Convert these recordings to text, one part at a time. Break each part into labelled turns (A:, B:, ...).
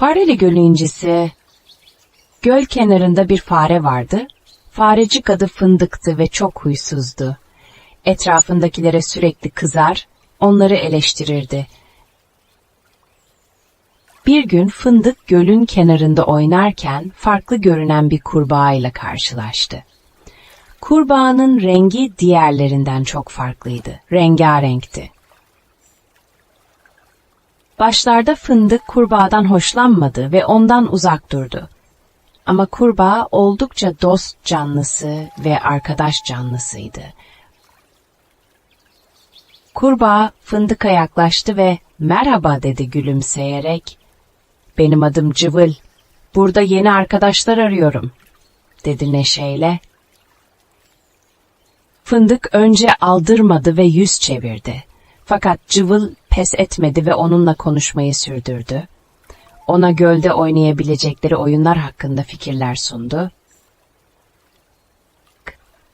A: Fareli Gölü incisi. Göl kenarında bir fare vardı. Farecik adı Fındık'tı ve çok huysuzdu. Etrafındakilere sürekli kızar, onları eleştirirdi. Bir gün Fındık gölün kenarında oynarken farklı görünen bir kurbağa ile karşılaştı. Kurbağanın rengi diğerlerinden çok farklıydı. Rengarenkti. Başlarda fındık kurbağadan hoşlanmadı ve ondan uzak durdu. Ama kurbağa oldukça dost canlısı ve arkadaş canlısıydı. Kurbağa fındıka yaklaştı ve merhaba dedi gülümseyerek. Benim adım Cıvıl. Burada yeni arkadaşlar arıyorum dedi neşeyle. Fındık önce aldırmadı ve yüz çevirdi. Fakat Cıvıl pes etmedi ve onunla konuşmayı sürdürdü. Ona gölde oynayabilecekleri oyunlar hakkında fikirler sundu.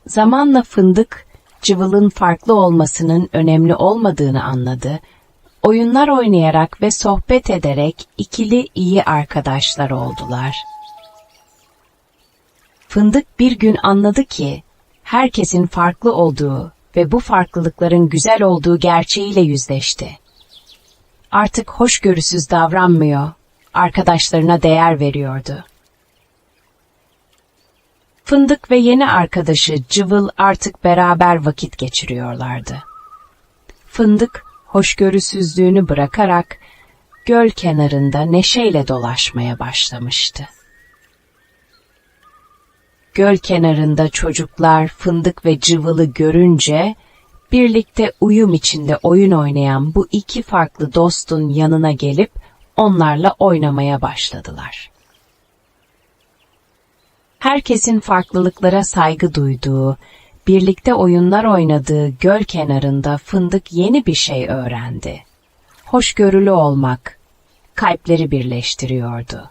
A: Zamanla Fındık, Cıvıl'ın farklı olmasının önemli olmadığını anladı. Oyunlar oynayarak ve sohbet ederek ikili iyi arkadaşlar oldular. Fındık bir gün anladı ki herkesin farklı olduğu ve bu farklılıkların güzel olduğu gerçeğiyle yüzleşti. Artık hoşgörüsüz davranmıyor, arkadaşlarına değer veriyordu. Fındık ve yeni arkadaşı Cıvıl artık beraber vakit geçiriyorlardı. Fındık hoşgörüsüzlüğünü bırakarak göl kenarında neşeyle dolaşmaya başlamıştı. Göl kenarında çocuklar fındık ve cıvılı görünce birlikte uyum içinde oyun oynayan bu iki farklı dostun yanına gelip onlarla oynamaya başladılar. Herkesin farklılıklara saygı duyduğu, birlikte oyunlar oynadığı göl kenarında fındık yeni bir şey öğrendi. Hoşgörülü olmak, kalpleri birleştiriyordu.